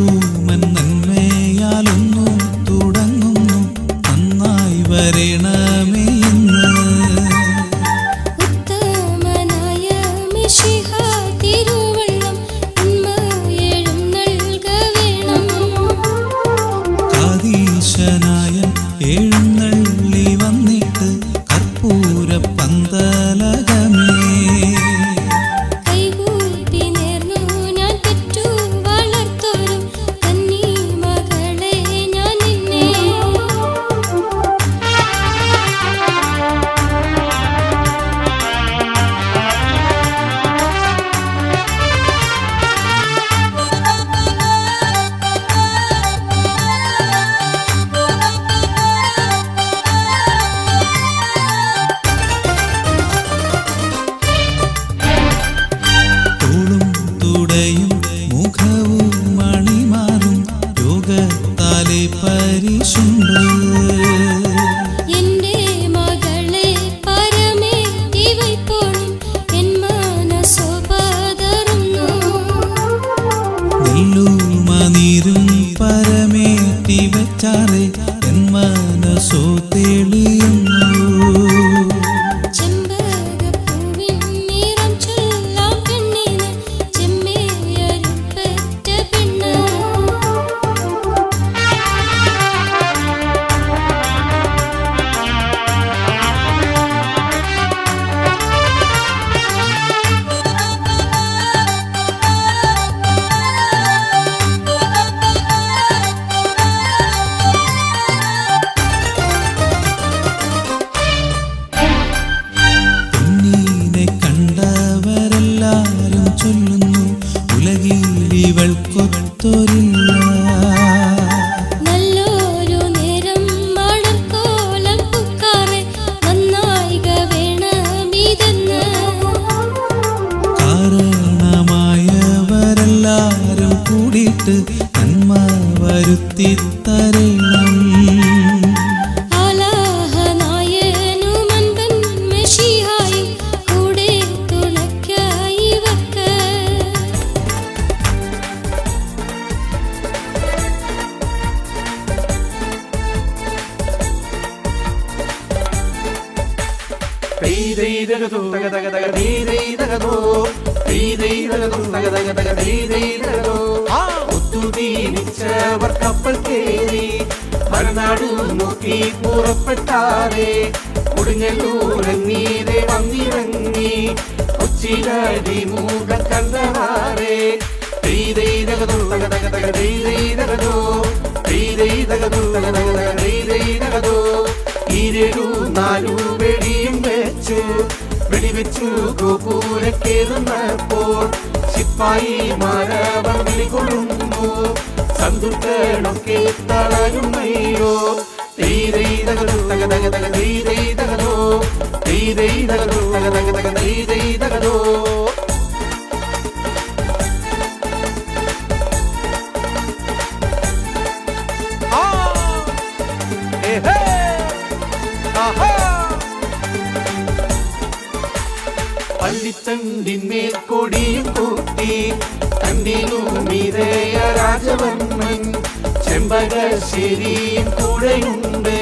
tu യോഗത്താലെ പരിശുണ്ട്. എന്റെ മകളെ പരമേറ്റി വയ്പ്പോഴും N മനസ്സോ പതറുന്നു നെല്ലുമനീരും പരമേ വെച്ചാറെ N മനസ്സോ ഉലകിൽ ഇവൾക്കൊത്തൊരില്ല നല്ലൊരു നേരം പൂക്കാറെ നന്നായിക കാരണമായവരെല്ലാരും കൂടിയിട്ട് നന്മ വരുത്തി തരണം. ഒത്തുതീനിച്ചവർ കപ്പൽ കേറി മറുനാടു നോക്കി പുറപ്പെട്ടാരെ കുടുങ്ങല്ലൂരങ്ങീരെ വന്നിറങ്ങി കൊച്ചിലടി മൂട കണ്ടവാറെ ഇരടു വെടിവെച്ചു ഗോപൂര കേറുന്നപ്പോൾ ശിപ്പായി മാരവർ വിളികൊള്ളുന്നു സന്തുക്കളൊക്കെ തളരുന്നയോ തീരൈതകടു തക തക തക തീരൈതകടോ തീരൈതകടു തക തക കൊടിയും കൂട്ടി തണ്ടിനു മീതയ രാജവർമ്മൻ. ചെമ്പകശ്ശേരിയും കൂടെയുണ്ട്.